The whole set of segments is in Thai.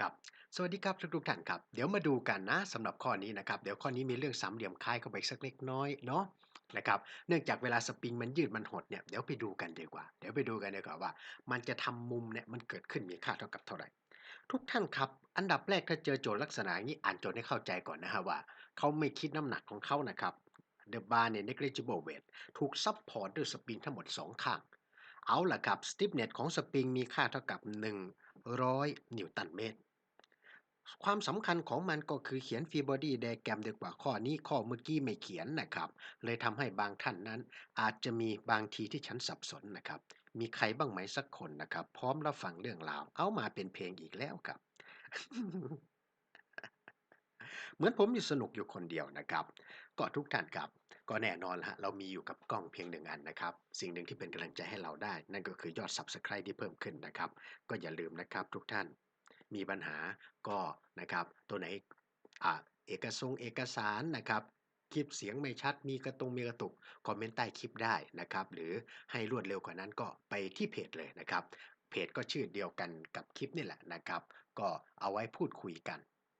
ครับ สวัสดีครับทุกๆท่านครับ เดี๋ยวมาดูกันนะสำหรับข้อนี้นะครับ เดี๋ยวข้อนี้มีเรื่องสามเหลี่ยมคล้ายเข้าไปสักเล็กน้อยเนาะนะครับ เนื่องจากเวลาสปริงมันยืดมันหดเนี่ย เดี๋ยวไปดูกันดีกว่า เดี๋ยวไปดูกันดีกว่าว่า มันจะทำมุมเนี่ยมันเกิดขึ้นมีค่าเท่ากับเท่าไหร่ ทุกท่านครับ อันดับแรกถ้าเจอโจทย์ลักษณะอย่างนี้อ่านโจทย์ให้เข้าใจก่อนนะฮะว่าเขาไม่คิดน้ำหนักของเขานะครับ The bar เนี่ย negligible weight ถูกซับพอร์ตด้วยสปริงทั้งหมด 2 ข้าง เอาล่ะครับ stiffness ของสปริงมีค่าเท่ากับ 100 นิวตันเมตร ความสำคัญของมันก็คือเขียนฟรีบอดี้ไดแกรมดีกว่าข้อนี้ข้อเมื่อกี้ไม่เขียนนะครับ เลยทำให้บางท่านนั้น อาจจะมีบางทีที่ฉันสับสนนะครับ มีใครบ้างไหมสักคนนะครับ พร้อมรับฟังเรื่องราว เอามาเป็นเพลงอีกแล้วครับ เหมือนผมมีสนุกอยู่คนเดียวนะครับ ก็ทุกท่านครับ ก็แน่นอนฮะเรามีอยู่กับกล้องเพียงหนึ่งอันนะครับ สิ่งหนึ่งที่เป็นกำลังใจให้เราได้ นั่นก็คือยอด Subscribe ที่เพิ่มขึ้นนะครับ ก็อย่าลืมนะครับ ทุกท่าน มีปัญหาก็นะครับตัวไหนอเอกสงเอกสารนะครับคลิปเสียงไม่ชัดมีกระตรงมีกระตุกคอมเมนต์ใต้คลิปได้นะครับหรือให้รวดเร็วกว่านั้นก็ไปที่เพจเลยนะครับเพจก็ชื่อเดียวกันกับคลิปนี่แหละนะครับ ก็เอาไว้พูดคุยกัน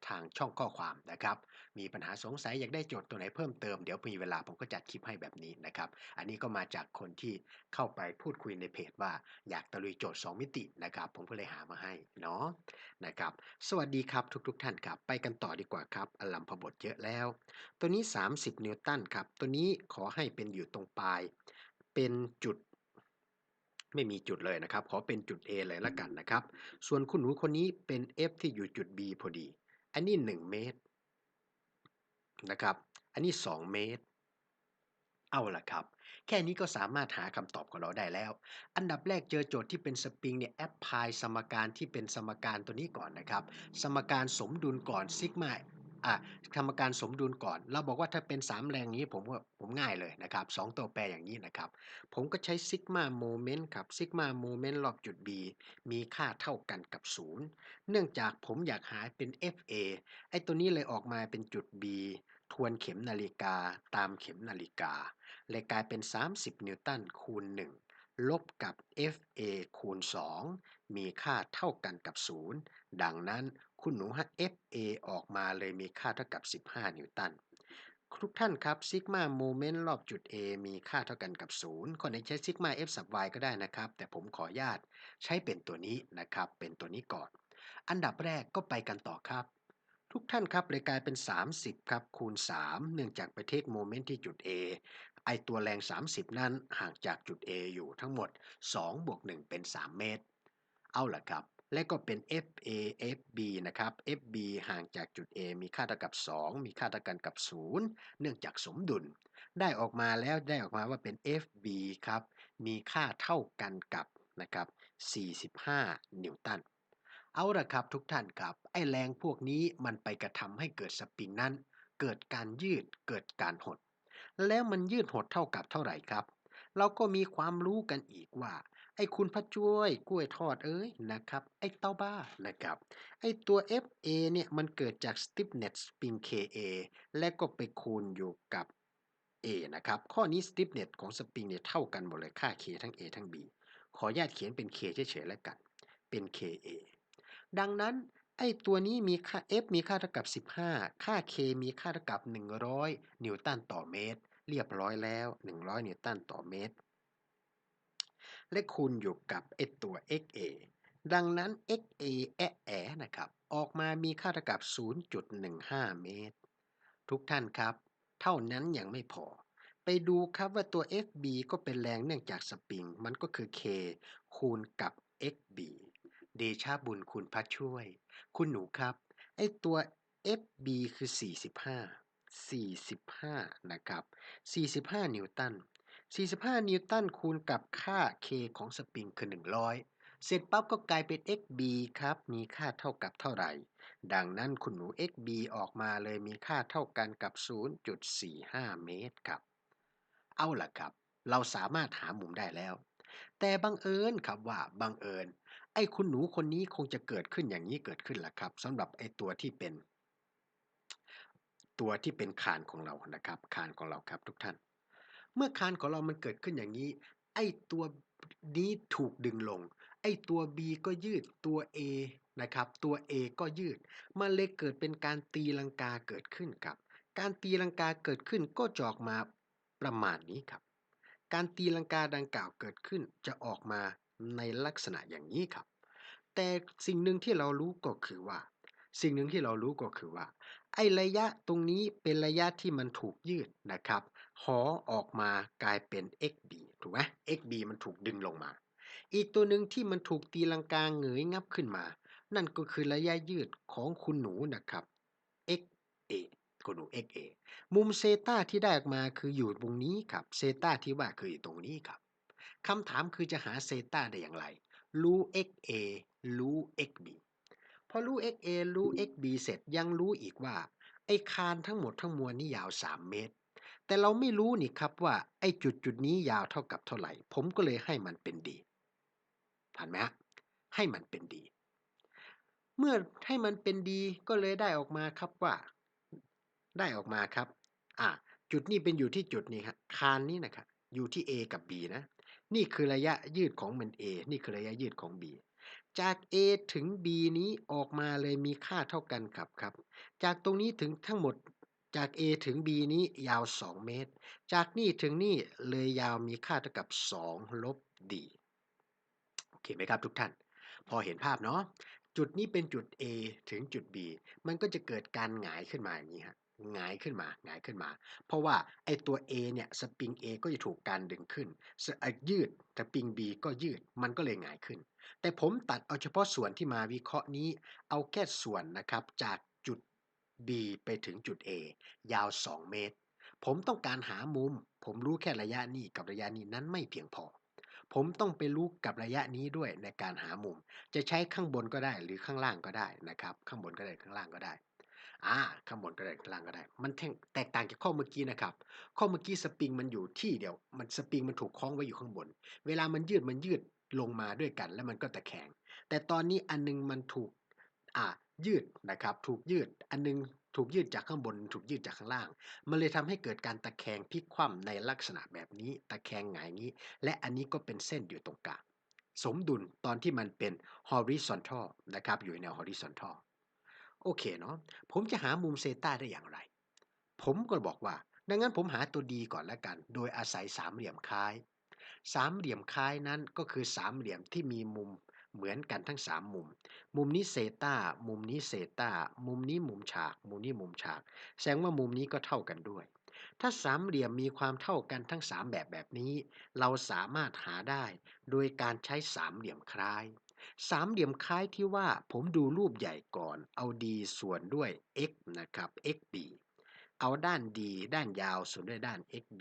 ทางช่องข้อความนะครับ มีปัญหาสงสัยอยากได้โจทย์ตัวไหนเพิ่มเติมเดี๋ยวมีเวลาผมก็จัดคลิปให้แบบนี้นะครับ อันนี้ก็มาจากคนที่เข้าไปพูดคุยในเพจว่าอยากตะลุยโจทย์ 2 มิตินะครับ ผมก็เลยหามาให้เนาะนะครับ สวัสดีครับทุกๆทท่านครับไปกันต่อดีกว่าครับอลัมพบทเยอะแล้ว ตัวนี้ 30 นิวตันครับตัวนี้ขอให้เป็นอยู่ตรงปลาย เป็นจุดไม่มีจุดเลยนะครับ ขอเป็นจุด A เลยละกันนะครับ ส่วนคุณหนูคนนี้เป็น F ที่อยู่จุด B พอดี อันนี้ 1 เมตรนะครับ อันนี้ 2 เมตร เอาล่ะครับ แค่นี้ก็สามารถหาคำตอบของเราได้แล้ว อันดับแรกเจอโจทย์ที่เป็นสปริงเนี่ยแอปพลายสมการที่เป็นสมการตัวนี้ก่อนนะครับ สมการสมดุลก่อนซิกมา อะสมการสมดุลก่อน เราบอกว่าถ้าเป็น 3 แรงนี้ผมก็ผมง่ายเลยนะครับ2ตัวแปรอย่างนี้นะครับ ผมก็ใช้ซิกมาโมเมนต์ครับซิกมาโมเมนต์รอบจุด B มีค่าเท่ากันกับ 0 เนื่องจากผมอยากหาเป็น FA ไอ้ตัวนี้เลยออกมาเป็นจุด B ทวนเข็มนาฬิกาตามเข็มนาฬิกา เลยกลายเป็น 30 นิวตันคูณ 1 ลบกับ FA คูณ 2 มีค่าเท่ากันกับ 0 ดังนั้น คุณหนูฮะ FA ออกมาเลยมีค่าเท่ากับ 15 นิวตันทุกท่านครับซิกมาโมเมนต์รอบจุด A มีค่าเท่ากันกับ 0 คนไหนใช้ซิกมา F สับ y ก็ได้นะครับ แต่ผมขออนุญาตใช้เป็นตัวนี้นะครับ เป็นตัวนี้ก่อน อันดับแรกก็ไปกันต่อครับ ทุกท่านครับเลยกลายเป็น 30 ครับ คูณ 3 เนื่องจากไปเทคโมเมนต์ที่จุด A ไอตัวแรง 30 นั้นห่างจากจุด A อยู่ทั้งหมด2บวก1เป็น 3 เมตร เอาล่ะครับ และก็เป็น FA FB นะครับ FB ห่างจากจุด A มีค่าเท่ากับ 2 มีค่าเท่ากันกับ 0 เนื่องจากสมดุล ได้ออกมาแล้วได้ออกมาว่าเป็น FB ครับ มีค่าเท่ากันกับนะครับ 45 นิวตัน เอาละครับทุกท่านครับ ไอแรงพวกนี้มันไปกระทำให้เกิดสปริงนั้น เกิดการยืด เกิดการหด แล้วมันยืดหดเท่ากับเท่าไหร่ครับ เราก็มีความรู้กันอีกว่า ไอ้คุณพระช่วยกล้วยทอดเอ้ยนะครับ ไอ้เต้าบ้านะครับ ไอ้ตัว FA เนี่ยมันเกิดจาก stiffness spring KA และก็ไปคูณอยู่กับ A นะครับ ข้อนี้ stiffness ของสปริงเนี่ยเท่ากันหมดเลยค่า K ทั้ง A ทั้ง B ขออนุญาตเขียนเป็น K เฉยๆแล้วกัน เป็น KA ดังนั้นไอ้ตัวนี้มีค่า F มีค่าเท่ากับ 15 ค่า K มีค่าเท่ากับ 100 นิวตันต่อเมตร เรียบร้อยแล้ว 100 นิวตันต่อเมตร และคูณอยู่กับไอตัว XA ดังนั้น XA แอะแอะนะครับ ออกมามีค่าเท่ากับ 0.15 เมตร ทุกท่านครับ เท่านั้นยังไม่พอ ไปดูครับว่าตัว FB ก็เป็นแรงเนื่องจากสปริง มันก็คือ K คูณกับ XB เดชาบุญคุณพระช่วย คุณหนูครับ ไอตัว FB คือ 45 45 นะครับ 45 นิวตัน 45 นิวตันคูณกับค่า K ของสปริงคือ 100 เสร็จปั๊บก็กลายเป็น XB ครับ มีค่าเท่ากับเท่าไหร่ ดังนั้นคุณหนู XB ออกมาเลยมีค่าเท่ากันกับ 0.45 เมตรครับ เอาล่ะครับ เราสามารถหามุมได้แล้ว แต่บังเอิญครับว่าบังเอิญ ไอ้คุณหนูคนนี้คงจะเกิดขึ้นอย่างนี้เกิดขึ้นล่ะครับสำหรับไอ้ตัวที่เป็น ตัวที่เป็นคานของเรานะครับคานของเราครับทุกท่าน เมื่อคานของเรามันเกิดขึ้นอย่างนี้ ไอ้ตัวนี้ถูกดึงลง ไอ้ตัว B ก็ยืดตัว A นะครับ ตัว A ก็ยืด มันเลยเกิดเป็นการตีลังกาเกิดขึ้นครับ การตีลังกาเกิดขึ้นก็จะออกมาประมาณนี้ครับ การตีลังกาดังกล่าวเกิดขึ้นจะออกมาในลักษณะอย่างนี้ครับ แต่สิ่งหนึ่งที่เรารู้ก็คือว่า สิ่งหนึ่งที่เรารู้ก็คือว่า ไอ้ระยะตรงนี้เป็นระยะที่มันถูกยืดนะครับ หอออกมากลายเป็น xb ถูกไหม xb มันถูกดึงลงมา อีกตัวหนึ่งที่มันถูกตีลังกาเหงยงับขึ้นมา นั่นก็คือระยะยืดของคุณหนูนะครับ xa คุณหนู xa มุมเซตาที่ได้ออกมาคืออยู่ตรงนี้ครับเซตาที่ว่าคืออยู่ตรงนี้ครับคำถามคือจะหาเซตาได้อย่างไร รู้ xa รู้ xb พอรู้ xa รู้ xb เสร็จยังรู้อีกว่าไอ้คานทั้งหมดทั้งมวลนี่ยาว 3 เมตร แต่เราไม่รู้นี่ครับว่าไอ้จุดจุดนี้ยาวเท่ากับเท่าไหร่ ผมก็เลยให้มันเป็นดีทันไหมฮะให้มันเป็นดี เมื่อให้มันเป็นดีก็เลยได้ออกมาครับว่า ได้ออกมาครับ อ่าจุดนี้เป็นอยู่ที่จุดนี้ครับคานนี้นะครับอยู่ที่ A กับ B นะ นี่คือระยะยืดของมัน A นี่คือระยะยืดของ B จาก A ถึง B นี้ออกมาเลยมีค่าเท่ากันครับครับ จากตรงนี้ถึงทั้งหมด จาก A ถึง B นี้ยาว 2 เมตร จากนี่ถึงนี่เลยยาวมีค่าเท่ากับ 2 ลบ d โอเคไหมครับทุกท่าน พอเห็นภาพเนาะ จุดนี้เป็นจุด A ถึงจุด B มันก็จะเกิดการหงายขึ้นมาอย่างนี้ฮะหงายขึ้นมาหงายขึ้นมา เพราะว่าไอตัว A เนี่ยสปริง A ก็จะถูกการดึงขึ้นยืดสปริง B ก็ยืด มันก็เลยหงายขึ้น แต่ผมตัดเอาเฉพาะส่วนที่มาวิเคราะห์นี้ เอาแค่ส่วนนะครับจาก B ไปถึงจุด A ยาว 2 เมตร ผมต้องการหามุม ผมรู้แค่ระยะนี้กับระยะนี้นั้นไม่เพียงพอ ผมต้องไปรู้กับระยะนี้ด้วยในการหามุม จะใช้ข้างบนก็ได้หรือข้างล่างก็ได้นะครับ ข้างบนก็ได้ข้างล่างก็ได้อ่าข้างบนก็ได้ข้างล่างก็ได้ มันแตกต่างจากข้อเมื่อกี้นะครับ ข้อเมื่อกี้สปริงมันอยู่ที่เดียว มันสปริงมันถูกคล้องไว้อยู่ข้างบน เวลามันยืดมันยืดลงมาด้วยกัน แล้วมันก็ตะแคงแต่ตอนนี้อันนึงมันถูกอ่า ยืดนะครับ ถูกยืด อันนึงถูกยืดจากข้างบน ถูกยืดจากข้างล่าง มันเลยทำให้เกิดการตะแคงพลิกคว่ำในลักษณะแบบนี้ ตะแคงหงายงี้ และอันนี้ก็เป็นเส้นอยู่ตรงกลาง สมดุลตอนที่มันเป็น horizontal นะครับ อยู่ในแนว horizontal โอเคเนาะ ผมจะหามุมเซตาได้อย่างไร ผมก็บอกว่า ดังนั้นผมหาตัวดีก่อนแล้วกัน โดยอาศัยสามเหลี่ยมคล้าย สามเหลี่ยมคล้ายนั้นก็คือสามเหลี่ยมที่มีมุม เหมือนกันทั้ง 3 มุม มุมนี้เซตามุมนี้เซตามุมนี้มุมฉาก มุมนี้มุมฉาก แสดงว่ามุมนี้ก็เท่ากันด้วย ถ้าสามเหลี่ยมมีความเท่ากันทั้ง 3 แบบแบบนี้ เราสามารถหาได้ โดยการใช้สามเหลี่ยมคล้าย สามเหลี่ยมคล้ายที่ว่าผมดูรูปใหญ่ก่อน เอา d ส่วนด้วย x นะครับ xb เอาด้าน d ด้านยาวส่วนด้วยด้าน xb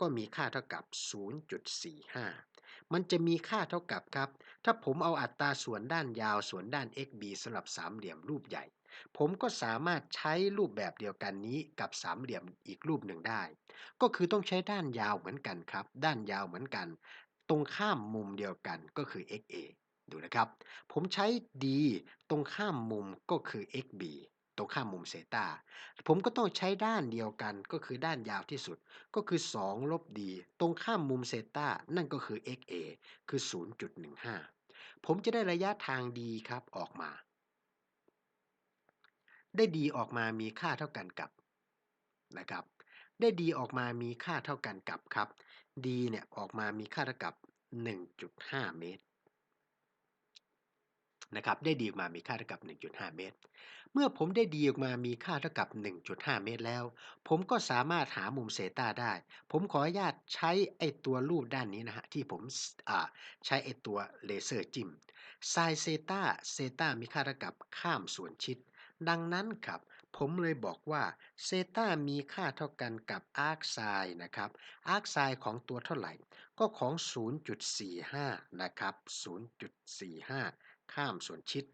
ก็มีค่าเท่ากับ 0.45 มันจะมีค่าเท่ากับครับ ถ้าผมเอาอัตราส่วนด้านยาวส่วนด้าน xb สำหรับสามเหลี่ยมรูปใหญ่ ผมก็สามารถใช้รูปแบบเดียวกันนี้กับสามเหลี่ยมอีกรูปหนึ่งได้ ก็คือต้องใช้ด้านยาวเหมือนกันครับ ด้านยาวเหมือนกัน ตรงข้ามมุมเดียวกันก็คือ xa ดูนะครับ ผมใช้ d ตรงข้ามมุมก็คือ xb ตรงข้ามมุมเซตาผมก็ต้องใช้ด้านเดียวกันก็คือด้านยาวที่สุด ก็คือ 2 ลบ d ตรงข้ามมุมเซตานั่นก็คือ xa คือ 0.15 ผมจะได้ระยะทาง d ครับออกมา ได้ d ออกมามีค่าเท่ากันกับนะครับ ได้ d ออกมามีค่าเท่ากันกับครับ d เนี่ยออกมามีค่าเท่ากับ 1.5 เมตร นะครับได้ดีออกมามีค่าเท่ากับ 1.5 เมตร เมื่อผมได้ดีออกมามีค่าเท่ากับ 1.5 เมตรแล้ว ผมก็สามารถหามุมเซตาได้ ผมขออนุญาตใช้ไอตัวรูปด้านนี้นะฮะที่ผมใช้ไอตัวเลเซอร์จิ้มไซเซตาเซตามีค่าเท่ากับข้ามส่วนชิด ดังนั้นครับผมเลยบอกว่าเซตามีค่าเท่ากันกับอาร์คไซน์นะครับอาร์คไซน์ของตัวเท่าไหร่ ก็ของ 0.45 นะครับ 0.45 ข้ามส่วนชิด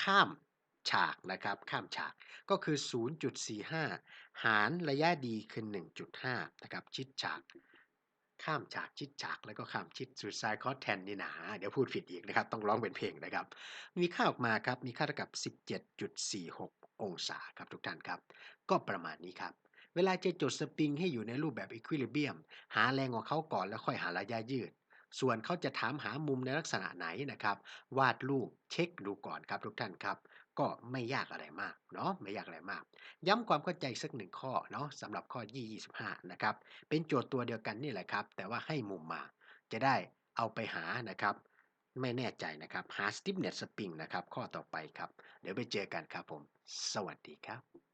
ข้ามฉากนะครับข้ามฉากก็คือ 0.45 หารระยะดีคือ 1.5 นะครับชิดฉาก ข้ามฉากชิดฉากแล้วก็ข้ามชิดสุดไซคอสแทนนี่นะเดี๋ยวพูดผิดอีกนะครับ ต้องร้องเป็นเพลงนะครับ มีค่าออกมาครับมีค่าเท่ากับ 17.46 องศาครับทุกท่านครับ ก็ประมาณนี้ครับ เวลาจะจดสปริงให้อยู่ในรูปแบบอีควิลิเบียม หาแรงของเขาก่อนแล้วค่อยหาระยะยืด ส่วนเขาจะถามหามุมในลักษณะไหนนะครับ วาดรูปเช็คดูก่อนครับทุกท่านครับ ก็ไม่ยากอะไรมากเนาะไม่ยากอะไรมาก ย้ำความเข้าใจสักหนึ่งข้อเนาะสำหรับข้อ 25 นะครับ เป็นโจทย์ตัวเดียวกันนี่แหละครับ แต่ว่าให้มุมมาจะได้เอาไปหานะครับ ไม่แน่ใจนะครับหา stiffness spring นะครับ ข้อต่อไปครับ เดี๋ยวไปเจอกันครับผม สวัสดีครับ